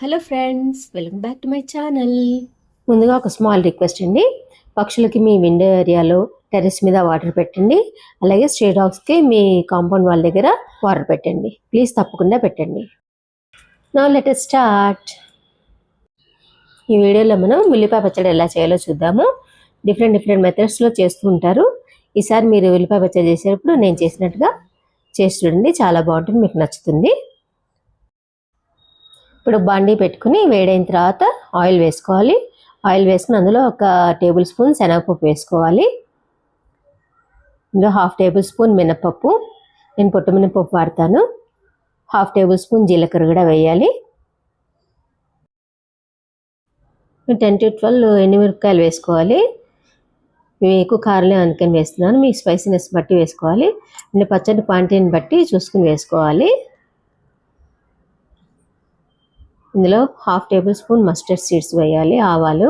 Hello friends welcome back to my channel ముందుగా ఒక small request అండి. పక్షులకి మీ విండో ఏరియాలో టెర్రస్ మీద వాటర్ పెట్టండి. అలాగే స్ట్రే డాగ్స్కి మీ కాంపౌండ్ వాళ్ళ దగ్గర వాటర్ పెట్టండి. ప్లీజ్ తప్పకుండా పెట్టండి. నా లెటర్ స్టార్ట్ ఈ వీడియోలో మనం ఉల్లిపాయ పచ్చడి ఎలా చేయాలో చూద్దాము. డిఫరెంట్ డిఫరెంట్ మెథడ్స్లో చేస్తూ ఉంటారు. ఈసారి మీరు ఉల్లిపాయ పచ్చడి చేసేటప్పుడు నేను చేసినట్టుగా చేసి చూడండి. చాలా బాగుంటుంది. మీకు నచ్చుతుంది. ఇప్పుడు బండి పెట్టుకుని వేడైన తర్వాత ఆయిల్ వేసుకోవాలి. ఆయిల్ వేసుకుని అందులో ఒక టేబుల్ స్పూన్ శనగపప్పు వేసుకోవాలి. ఇందులో హాఫ్ టేబుల్ స్పూన్ మినపప్పు. నేను పొట్టు మినపప్పు వాడతాను. హాఫ్ టేబుల్ స్పూన్ జీలకర్ర కూడా వేయాలి. టెన్ టు ట్వెల్వ్ ఎండుమిరపకాయలు వేసుకోవాలి. ఇవి ఎక్కువ కారలే అందుకని వేస్తున్నాను. మీ స్పైసీనెస్ బట్టి వేసుకోవాలి. నేను పచ్చడి క్వాంటిటీని బట్టి చూసుకుని వేసుకోవాలి. ఇందులో half table spoon mustard seeds వేయాలి ఆవాలు.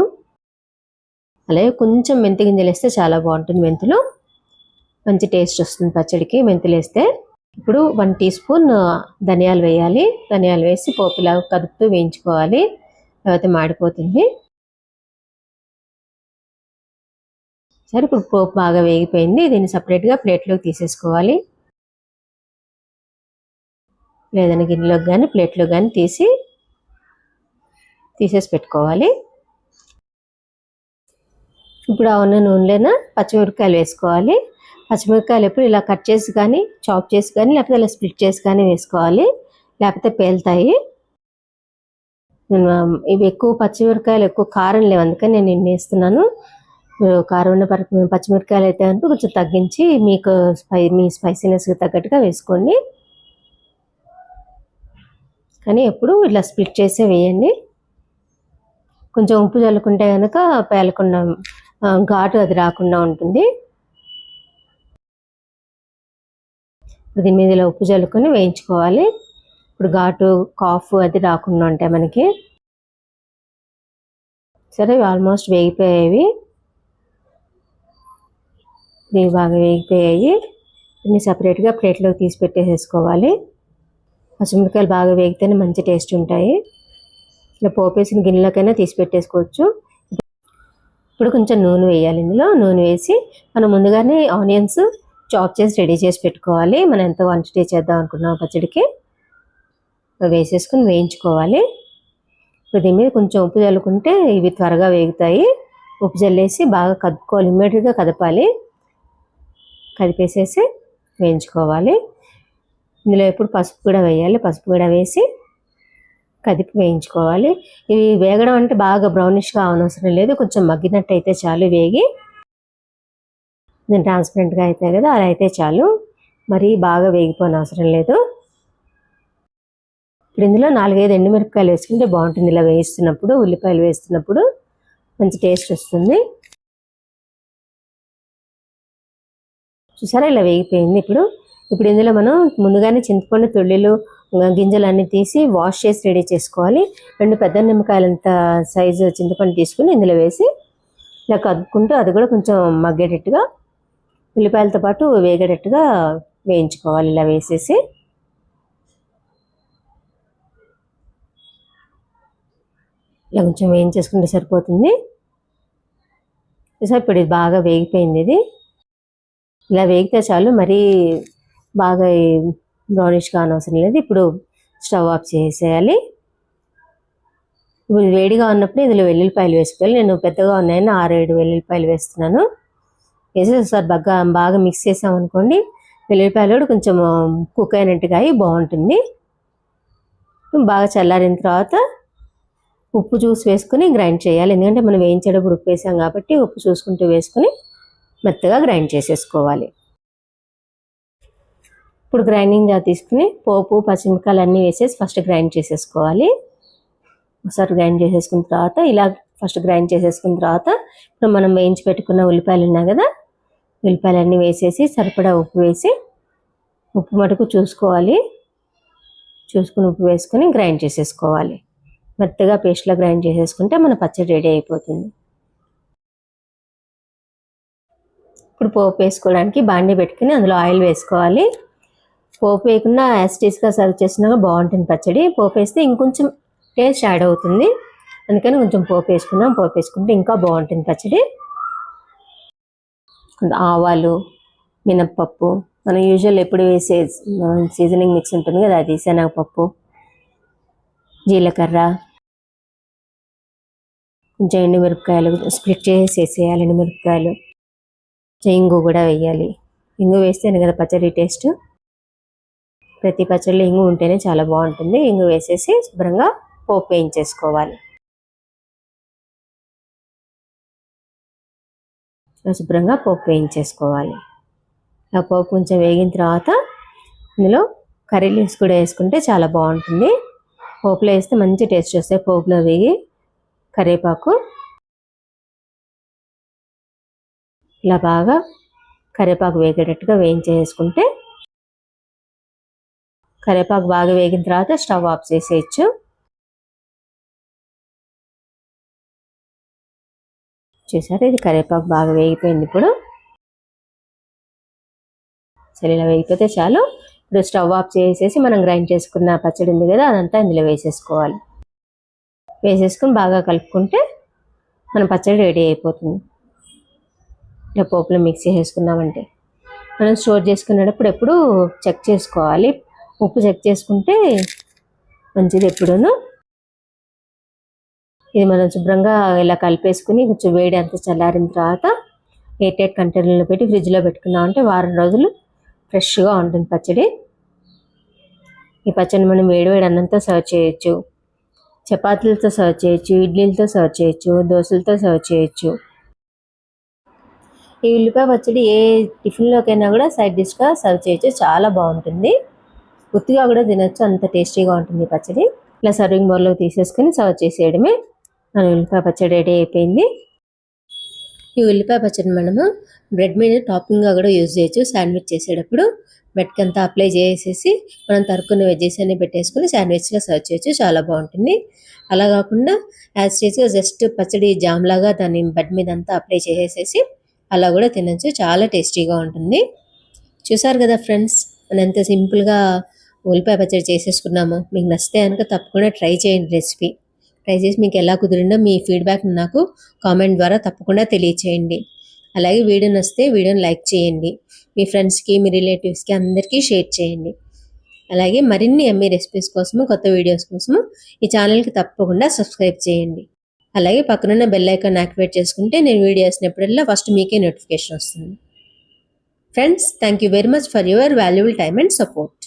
అలాగే కొంచెం మెంతి గింజలు వేస్తే చాలా బాగుంటుంది మెంతులు. మంచి టేస్ట్ వస్తుంది పచ్చడికి మెంతులు వేస్తే. ఇప్పుడు వన్ టీ స్పూన్ ధనియాలు వేయాలి. ధనియాలు వేసి పోపులా కదుపుతూ వేయించుకోవాలి. లేకపోతే మాడిపోతుంది. సరే ఇప్పుడు పోపు బాగా వేగిపోయింది. దీన్ని సపరేట్గా ప్లేట్లోకి తీసేసుకోవాలి. లేదని గిన్నెలోకి కానీ ప్లేట్లోకి కానీ తీసి తీసేసి పెట్టుకోవాలి. ఇప్పుడు ఆ ఉన్న నూనెలోన పచ్చిమిరపకాయలు వేసుకోవాలి. పచ్చిమిరపకాయలు ఎప్పుడు ఇలా కట్ చేసి కానీ చాప్ చేసి కానీ లేకపోతే ఇలా స్ప్లిట్ చేసి కానీ వేసుకోవాలి. లేకపోతే పేలుతాయి. నేను ఇవి ఎక్కువ పచ్చిమిరపకాయలు ఎక్కువ కారం లేవు. అందుకని నేను ఇన్ని వేస్తున్నాను. కారం ఉన్న పచ్చిమిరపకాయలు అయితే కనుక కొంచెం తగ్గించి మీకు స్పై మీ స్పైసీనెస్కి తగ్గట్టుగా వేసుకోండి. కానీ ఎప్పుడు ఇట్లా స్ప్లిట్ చేసే వేయండి. కొంచెం ఉప్పు చల్లుకుంటే కనుక పేలకుండా ఘాటు అది రాకుండా ఉంటుంది. ఇప్పుడు దీని మీద ఇలా ఉప్పు చల్లుకొని వేయించుకోవాలి. ఇప్పుడు ఘాటు కాఫ్ అది రాకుండా ఉంటాయి మనకి. సరే ఆల్మోస్ట్ వేగిపోయేవి ఇవి బాగా వేగిపోయాయి. ఇన్ని సపరేట్గా ప్లేట్లోకి తీసి పెట్టేసేసుకోవాలి. పచ్చిమిరపకాయలు బాగా వేగితేనే మంచి టేస్ట్ ఉంటాయి. ఇలా పోపేసిన గిన్నెలోకైనా తీసి పెట్టేసుకోవచ్చు. ఇప్పుడు కొంచెం నూనె వేయాలి ఇందులో. నూనె వేసి మనం ముందుగానే ఆనియన్స్ చాప్ చేసి రెడీ చేసి పెట్టుకోవాలి. మనం ఎంత క్వాంటిటీ చేద్దాం అనుకున్నాం పచ్చడికి. వేసేసుకుని వేయించుకోవాలి. ఇప్పుడు దీని మీద కొంచెం ఉప్పు చల్లుకుంటే ఇవి త్వరగా వేగుతాయి. ఉప్పు చల్లేసి బాగా కదుపుకోవాలి. ఇమ్మీడియట్గా కదపాలి. కదిపేసేసి వేయించుకోవాలి. ఇందులో ఎప్పుడు పసుపు కూడా వేయాలి. పసుపు కూడా వేసి కదిపి వేయించుకోవాలి. ఇవి వేగడం అంటే బాగా బ్రౌనిష్గా అవనవసరం లేదు. కొంచెం మగ్గినట్టు అయితే చాలు వేగి నేను ట్రాన్స్పరెంట్గా అయితే కదా అలా అయితే చాలు. మరి బాగా వేగిపోని అవసరం లేదు. ఇప్పుడు ఇందులో నాలుగైదు ఎండుమిరపకాయలు వేసుకుంటే బాగుంటుంది. ఇలా వేయిస్తున్నప్పుడు ఉల్లిపాయలు వేస్తున్నప్పుడు మంచి టేస్ట్ వస్తుంది. చూసారా ఇలా వేగిపోయింది ఇప్పుడు? ఇప్పుడు ఇందులో మనం ముందుగానే చింతపండు తొళ్ళిలు గింజలన్నీ తీసి వాష్ చేసి రెడీ చేసుకోవాలి. రెండు పెద్ద నిమ్మకాయలంత సైజు చింతపండు తీసుకుని ఇందులో వేసి ఇలా కదుపుకుంటూ అది కూడా కొంచెం మగ్గేటట్టుగా ఉల్లిపాయలతో పాటు వేగేటట్టుగా వేయించుకోవాలి. ఇలా వేసేసి ఇలా కొంచెం వేయించేసుకుంటే సరిపోతుంది. చూసా ఇప్పుడు ఇది బాగా వేగిపోయింది ఇది. ఇలా వేగితే చాలు మరీ బాగా బ్రౌనిష్గా అనవసరం లేదు. ఇప్పుడు స్టవ్ ఆఫ్ చేసేయాలి. ఇప్పుడు వేడిగా ఉన్నప్పుడు ఇందులో వెల్లుల్లిపాయలు వేసుకోవాలి. నేను పెద్దగా ఉన్నాయని ఆరు ఏడు వెల్లుల్లిపాయలు వేస్తున్నాను. వేసేసి ఒకసారి బాగా బాగా మిక్స్ చేసామనుకోండి వెల్లుల్లిపాయలు కూడా కొంచెం um, కుక్ అయినట్టుగా అయి బాగుంటుంది. బాగా చల్లారిన తర్వాత ఉప్పు చూసి వేసుకుని గ్రైండ్ చేయాలి. ఎందుకంటే మనం వేయించేటప్పుడు ఉప్పు వేసాం కాబట్టి ఉప్పు చూసుకుంటూ వేసుకుని మెత్తగా గ్రైండ్ చేసేసుకోవాలి. ఇప్పుడు గ్రైండింగ్ జార్ తీసుకుని పోపు పచ్చిమిరకాయలు అన్నీ వేసేసి ఫస్ట్ గ్రైండ్ చేసేసుకోవాలి. ఒకసారి గ్రైండ్ చేసేసుకున్న తర్వాత ఇలా ఫస్ట్ గ్రైండ్ చేసేసుకున్న తర్వాత ఇప్పుడు మనం వేయించి పెట్టుకున్న ఉల్లిపాయలు ఉన్నాయి కదా ఉల్లిపాయలు అన్నీ వేసేసి సరిపడా ఉప్పు వేసి ఉప్పు మటుకు చూసుకోవాలి. చూసుకుని ఉప్పు వేసుకుని గ్రైండ్ చేసేసుకోవాలి. మెత్తగా పేస్ట్లో గ్రైండ్ చేసేసుకుంటే మన పచ్చడి రెడీ అయిపోతుంది. ఇప్పుడు పోపు వేసుకోవడానికి బాండీ పెట్టుకుని అందులో ఆయిల్ వేసుకోవాలి. పోపు వేయకుండా యాస్టీస్గా సర్వ్ చేసినా బాగుంటుంది పచ్చడి. పోపు వేస్తే ఇంకొంచెం టేస్ట్ యాడ్ అవుతుంది. అందుకని కొంచెం పోపు వేసుకున్నాం పోపు వేసుకుంటే ఇంకా బాగుంటుంది పచ్చడి. ఆవాలు మినప్పప్పు. మనం యూజువల్ ఎప్పుడు వేసే సీజనింగ్ మిక్స్ ఉంటుంది కదా అది శనగపప్పు జీలకర్ర కొంచెం ఎండుమిరపకాయలు స్ప్లిట్ చేసి వేసేయాలి ఎండుమిరపకాయలు. ఇంగు కూడా వేయాలి. ఇంగు వేస్తేనే కదా పచ్చడి టేస్ట్ ప్రతి పచ్చడిలో ఇంగు ఉంటేనే చాలా బాగుంటుంది. ఇంగు వేసేసి శుభ్రంగా పోపు వేయించేసుకోవాలి. శుభ్రంగా పోపు వేయించేసుకోవాలి. ఆ పోపు కొంచెం వేగిన తర్వాత ఇందులో కర్రీ లీవ్స్ కూడా వేసుకుంటే చాలా బాగుంటుంది. పోపులో వేస్తే మంచి టేస్ట్ వస్తాయి. పోపులో వేగి కరివేపాకు ఇలా బాగా కరివేపాకు వేగేటట్టుగా వేయించేసుకుంటే కరివేపాకు బాగా వేగిన తర్వాత స్టవ్ ఆఫ్ చేసేయచ్చు. చూసారా ఇది కరివేపాకు బాగా వేగిపోయింది ఇప్పుడు. సరే ఇలా వేగిపోతే చాలు. ఇప్పుడు స్టవ్ ఆఫ్ చేసేసి మనం గ్రైండ్ చేసుకున్న పచ్చడి ఉంది కదా అదంతా ఇందులో వేసేసుకోవాలి. వేసేసుకుని బాగా కలుపుకుంటే మన పచ్చడి రెడీ అయిపోతుంది. ఇలా పోపులో మిక్స్ చేసుకున్నామంటే మనం స్టోర్ చేసుకునేటప్పుడు ఎప్పుడు చెక్ చేసుకోవాలి. ఉప్పు చెక్ చేసుకుంటే మంచిది ఎప్పుడూను. ఇది మనం శుభ్రంగా ఇలా కలిపేసుకుని కొంచెం వేడి అంతా చల్లారిన తర్వాత ఎయిట్ ఎయిట్ కంటైనర్లో పెట్టి ఫ్రిడ్జ్లో పెట్టుకున్నాం అంటే వారం రోజులు ఫ్రెష్గా ఉంటుంది పచ్చడి. ఈ పచ్చడిని మనం వేడి వేడి అన్నంతో సర్వ్ చేయొచ్చు. చపాతీలతో సర్వ్ చేయొచ్చు ఇడ్లీలతో సర్వ్ చేయొచ్చు దోశలతో సర్వ్ చేయొచ్చు. ఈ ఉల్లిపాయ పచ్చడి ఏ టిఫిన్లోకైనా కూడా సైడ్ డిష్గా సర్వ్ చేయొచ్చు చాలా బాగుంటుంది. ఉత్తిగా కూడా తినొచ్చు అంత టేస్టీగా ఉంటుంది పచ్చడి. ఇలా సర్వింగ్ బౌల్లో తీసేసుకొని సర్వ్ చేసేయడమే. మన ఉల్లిపాయ పచ్చడి రెడీ అయిపోయింది. ఈ ఉల్లిపాయ పచ్చడి మనము బ్రెడ్ మీద టాపింగ్గా కూడా యూజ్ చేయొచ్చు. శాండ్విచ్ చేసేటప్పుడు బ్రెడ్కి అంతా అప్లై చేసేసి మనం తరుకున్న వెజ్జెస్ అన్ని పెట్టేసుకుని శాండ్విచ్గా సర్వ్ చేయొచ్చు. చాలా బాగుంటుంది. అలా కాకుండా యాజ్ చేసి జస్ట్ పచ్చడి జామ్ లాగా దాన్ని బెడ్ మీద అంతా అప్లై చేసేసి అలా కూడా తినచ్చు. చాలా టేస్టీగా ఉంటుంది. చూసారు కదా ఫ్రెండ్స్ మనం ఎంత సింపుల్గా ఉల్లిపాయ పచ్చడి చేసేసుకున్నాము. మీకు నచ్చితే కనుక తప్పకుండా ట్రై చేయండి రెసిపీ. ట్రై చేసి మీకు ఎలా కుదిరిందో మీ ఫీడ్బ్యాక్ నాకు కామెంట్ ద్వారా తప్పకుండా తెలియచేయండి. అలాగే వీడియో నచ్చితే వీడియోని లైక్ చేయండి. మీ ఫ్రెండ్స్కి మీ రిలేటివ్స్కి అందరికీ షేర్ చేయండి. అలాగే మరిన్ని ఎంఏ రెసిపీస్ కోసము కొత్త వీడియోస్ కోసము ఈ ఛానల్కి తప్పకుండా సబ్స్క్రైబ్ చేయండి. అలాగే పక్కనున్న బెల్ ఐకాన్ యాక్టివేట్ చేసుకుంటే నేను వీడియో వేసినప్పుడల్లా ఫస్ట్ మీకే నోటిఫికేషన్ వస్తుంది. Friends thank you very much for your valuable time and support.